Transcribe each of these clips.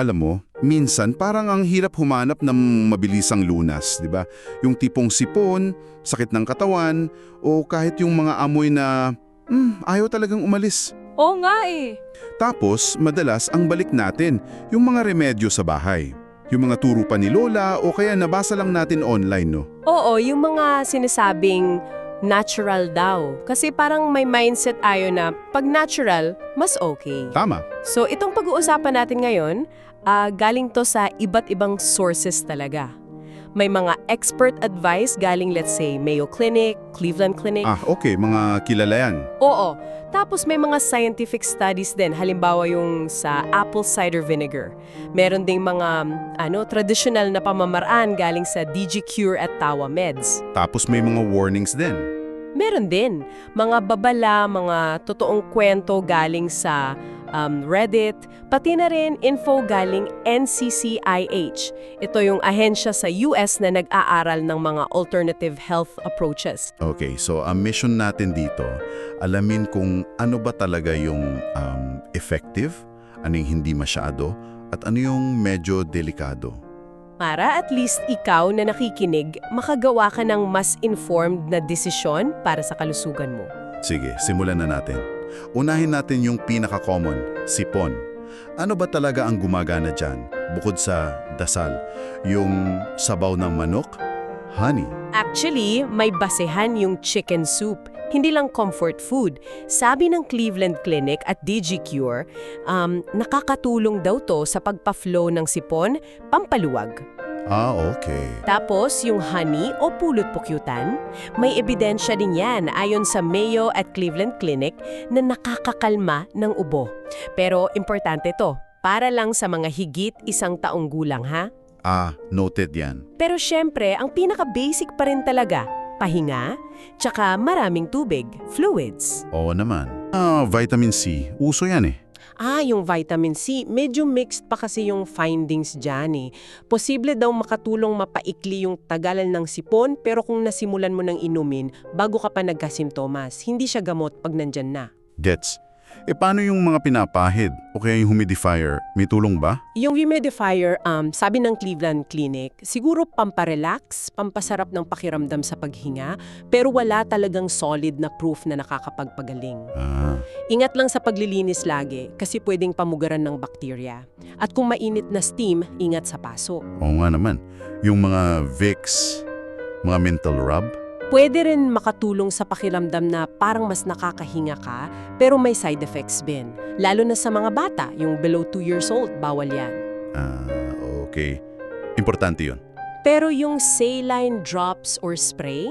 Alam mo, minsan parang ang hirap humanap ng mabilisang lunas, di ba? Yung tipong sipon, sakit ng katawan, o kahit yung mga amoy na, hmm, ayaw talagang umalis. Oo nga eh. Tapos, madalas ang balik natin, yung mga remedyo sa bahay. Yung mga turo pa ni Lola o kaya nabasa lang natin online, no? Oo, yung mga sinasabing natural daw. Kasi parang may mindset ayo na pag natural, mas okay. Tama. So itong pag-uusapan natin ngayon, ah, galing to sa iba't ibang sources talaga. May mga expert advice galing let's say Mayo Clinic, Cleveland Clinic. Ah, okay, mga kilala yan. Oo. Tapos may mga scientific studies din, halimbawa yung sa apple cider vinegar. Meron ding mga ano traditional na pamamaraan galing sa DG Cure at Tawa Meds. Tapos may mga warnings din. Meron din mga babala, mga totoong kwento galing sa um, Reddit, pati na rin info galing NCCIH. Ito yung ahensya sa US na nag-aaral ng mga alternative health approaches. Okay, so ang mission natin dito, alamin kung ano ba talaga yung um, effective, ano yung hindi masyado, at ano yung medyo delikado. Para at least ikaw na nakikinig, makagawa ka ng mas informed na desisyon para sa kalusugan mo. Sige, simulan na natin. Unahin natin yung pinaka-common, sipon. Ano ba talaga ang gumagana dyan, bukod sa dasal? Yung sabaw ng manok? Honey. Actually, may basehan yung chicken soup. Hindi lang comfort food. Sabi ng Cleveland Clinic at DG Cure, um, nakakatulong daw to sa pagpa-flow ng sipon, pampaluwag. Ah, okay. Tapos, yung honey o pulot pukyutan, may ebidensya din yan ayon sa Mayo at Cleveland Clinic na nakakakalma ng ubo. Pero importante to, para lang sa mga higit isang taong gulang ha. Ah, noted yan. Pero syempre, ang pinaka-basic pa rin talaga, pahinga, tsaka maraming tubig, fluids. Oo naman. Ah, vitamin C. Uso yan eh. Ah, yung vitamin C, medyo mixed pa kasi yung findings dyan eh. Posible daw makatulong mapaikli yung tagalan ng sipon pero kung nasimulan mo ng inumin bago ka pa nagkasimptomas, hindi siya gamot pag nandyan na. Gets. E paano yung mga pinapahid? O kaya yung humidifier? May tulong ba? Yung humidifier, um, sabi ng Cleveland Clinic, siguro pamparelax, pampasarap ng pakiramdam sa paghinga, pero wala talagang solid na proof na nakakapagpagaling. Ah, Ingat lang sa paglilinis lagi kasi pwedeng pamugaran ng bakterya. At kung mainit na steam, ingat sa paso. oo nga naman. Yung mga Vicks, mga mental rub, Pwede rin makatulong sa pakiramdam na parang mas nakakahinga ka pero may side effects din. Lalo na sa mga bata, yung below 2 years old, bawal yan. Ah, okay. Importante yun. Pero yung saline drops or spray,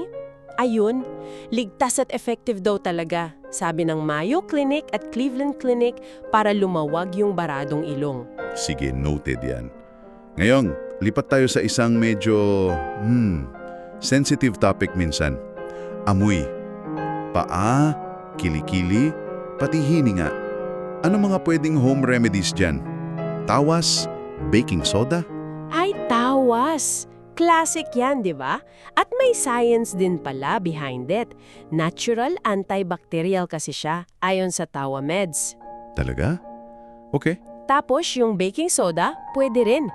ayun, ligtas at effective daw talaga, sabi ng Mayo Clinic at Cleveland Clinic para lumawag yung baradong ilong. Sige, noted yan. Ngayon, lipat tayo sa isang medyo, hmm, sensitive topic minsan. Amoy. Paa, kilikili, pati hininga. Ano mga pwedeng home remedies dyan? Tawas, baking soda? Ay, tawas! Classic yan, di ba? At may science din pala behind it. Natural antibacterial kasi siya, ayon sa Tawa Meds. Talaga? Okay. Tapos yung baking soda, pwede rin.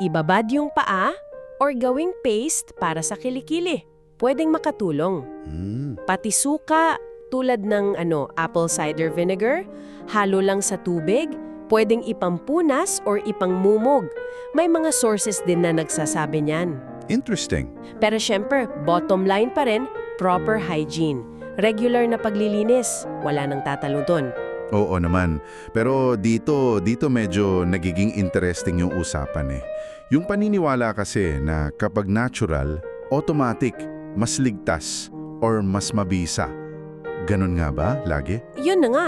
Ibabad yung paa or gawing paste para sa kilikili. Pwedeng makatulong. Hmm. Pati suka, tulad ng ano, apple cider vinegar, halo lang sa tubig, pwedeng ipampunas or ipangmumog. May mga sources din na nagsasabi niyan. Interesting. Pero syempre, bottom line pa rin, proper hygiene. Regular na paglilinis, wala nang tatalo doon. Oo naman. Pero dito, dito medyo nagiging interesting yung usapan eh. Yung paniniwala kasi na kapag natural, automatic, mas ligtas or mas mabisa. Ganon nga ba lagi? Yun na nga,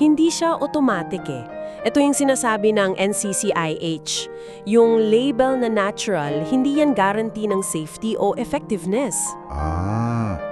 hindi siya automatic eh. Ito yung sinasabi ng NCCIH. Yung label na natural, hindi yan guarantee ng safety o effectiveness. Ah,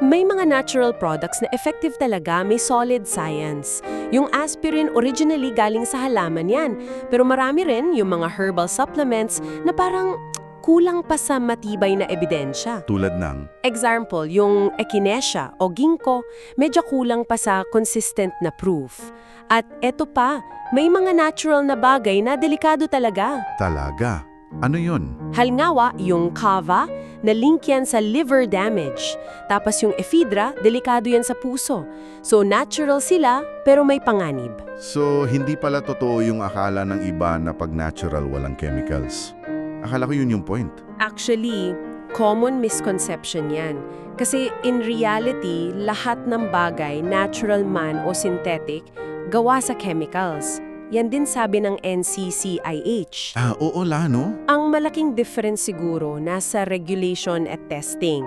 May mga natural products na effective talaga, may solid science. Yung aspirin originally galing sa halaman yan. Pero marami rin yung mga herbal supplements na parang kulang pa sa matibay na ebidensya. Tulad ng, Example, yung echinacea o ginkgo, medyo kulang pa sa consistent na proof. At eto pa, may mga natural na bagay na delikado talaga. talaga. Ano yun? Halimbawa, yung kava, na link yan sa liver damage. Tapos yung ephedra, delikado yan sa puso. So natural sila, pero may panganib. So, hindi pala totoo yung akala ng iba na pag natural walang chemicals. Akala ko yun yung point. Actually, common misconception yan. Kasi in reality, lahat ng bagay, natural man o synthetic, gawa sa chemicals. Yan din sabi ng NCCIH. Ah, oo la, no? Ang malaking difference siguro nasa regulation at testing.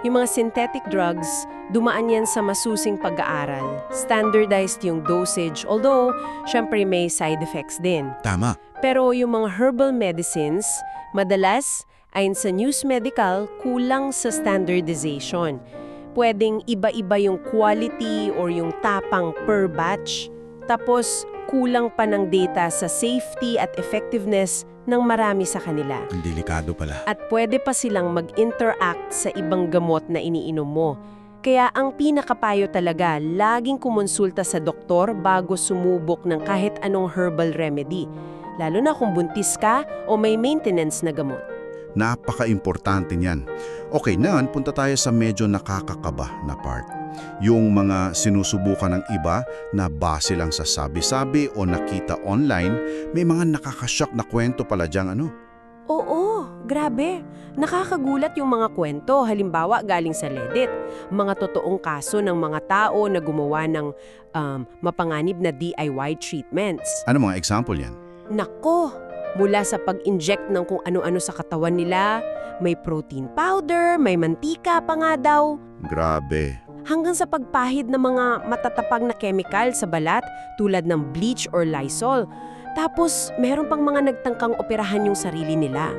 Yung mga synthetic drugs, dumaan yan sa masusing pag-aaral. Standardized yung dosage, although, syempre may side effects din. Tama. Pero yung mga herbal medicines, madalas, ayon sa News Medical, kulang sa standardization. Pwedeng iba-iba yung quality or yung tapang per batch. Tapos, kulang pa ng data sa safety at effectiveness ng marami sa kanila. Ang delikado pala. At pwede pa silang mag-interact sa ibang gamot na iniinom mo. Kaya ang pinakapayo talaga, laging kumonsulta sa doktor bago sumubok ng kahit anong herbal remedy. Lalo na kung buntis ka o may maintenance na gamot. Napaka-importante niyan. Okay, naman punta tayo sa medyo nakakakaba na part. Yung mga sinusubukan ng iba na base lang sa sabi-sabi o nakita online, may mga nakakashock na kwento pala diyang ano. Oo, grabe. Nakakagulat yung mga kwento, halimbawa galing sa Reddit. Mga totoong kaso ng mga tao na gumawa ng um, mapanganib na DIY treatments. Ano mga example yan? Nako, mula sa pag-inject ng kung ano-ano sa katawan nila, may protein powder, may mantika pa nga daw, Grabe. hanggang sa pagpahid ng mga matatapag na chemical sa balat tulad ng bleach or Lysol. Tapos, meron pang mga nagtangkang operahan yung sarili nila.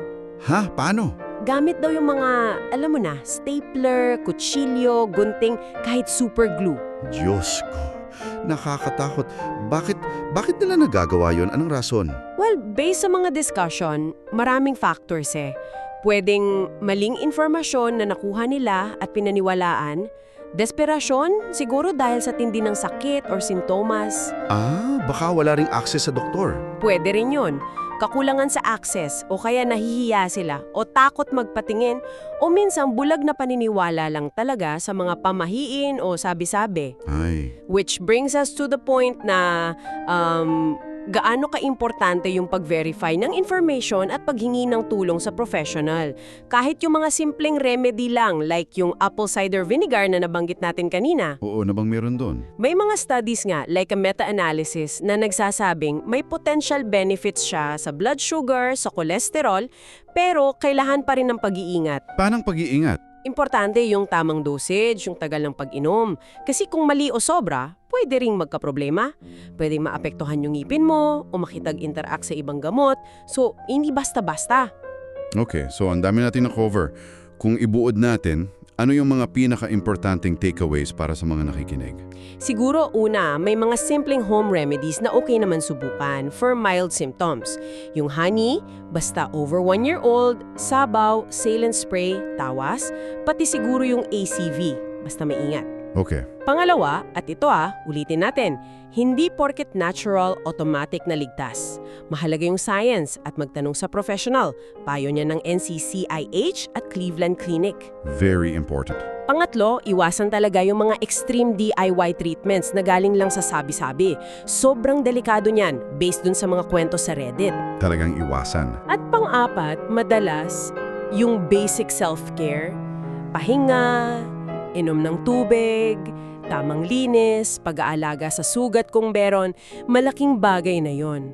Ha? Paano? Gamit daw yung mga, alam mo na, stapler, kutsilyo, gunting, kahit super glue. Diyos ko. Nakakatakot. Bakit, bakit nila nagagawa yon? Anong rason? Well, based sa mga discussion, maraming factors eh. Pwedeng maling informasyon na nakuha nila at pinaniwalaan, desperasyon, siguro dahil sa tindi ng sakit or sintomas. Ah, baka wala ring access sa doktor. Pwede rin yun. Kakulangan sa access o kaya nahihiya sila o takot magpatingin o minsan bulag na paniniwala lang talaga sa mga pamahiin o sabi-sabi. Which brings us to the point na um, gaano ka-importante yung pag-verify ng information at paghingi ng tulong sa professional. Kahit yung mga simpleng remedy lang like yung apple cider vinegar na nabanggit natin kanina. oo na bang meron doon? May mga studies nga like a meta-analysis na nagsasabing may potential benefits siya sa blood sugar, sa cholesterol, pero kailangan pa rin ng pag-iingat. Paanong pag-iingat? Importante yung tamang dosage, yung tagal ng pag-inom. Kasi kung mali o sobra, pwede ring magkaproblema. Pwede maapektuhan yung ngipin mo o makitag-interact sa ibang gamot. So, hindi basta-basta. Okay, so ang dami natin na cover. Kung ibuod natin, ano yung mga pinaka-importanting takeaways para sa mga nakikinig? Siguro una, may mga simpleng home remedies na okay naman subukan for mild symptoms. Yung honey, basta over 1 year old, sabaw, saline spray, tawas, pati siguro yung ACV, basta maingat. Okay. Pangalawa, at ito ah, ulitin natin, hindi porket natural, automatic na ligtas. Mahalaga yung science at magtanong sa professional. Payo niya ng NCCIH at Cleveland Clinic. Very important. Pangatlo, iwasan talaga yung mga extreme DIY treatments na galing lang sa sabi-sabi. Sobrang delikado niyan based dun sa mga kwento sa Reddit. Talagang iwasan. At pang-apat, madalas, yung basic self-care, pahinga, inom ng tubig, tamang linis, pag-aalaga sa sugat kung meron, malaking bagay na yon.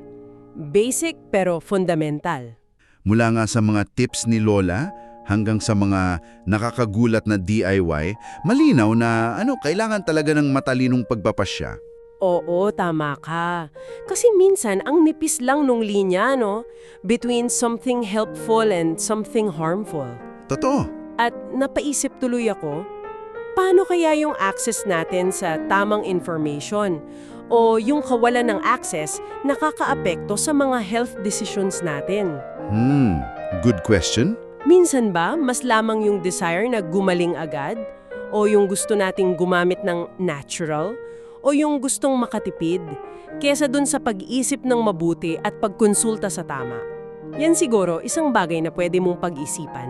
Basic pero fundamental. Mula nga sa mga tips ni Lola hanggang sa mga nakakagulat na DIY, malinaw na ano, kailangan talaga ng matalinong pagpapasya. Oo, tama ka. Kasi minsan, ang nipis lang nung linya, no? Between something helpful and something harmful. Totoo. At napaisip tuloy ako, paano kaya yung access natin sa tamang information? o yung kawalan ng access nakakaapekto sa mga health decisions natin? Hmm, good question. Minsan ba, mas lamang yung desire na gumaling agad? O yung gusto nating gumamit ng natural? O yung gustong makatipid? Kesa dun sa pag-iisip ng mabuti at pagkonsulta sa tama. Yan siguro isang bagay na pwede mong pag-isipan.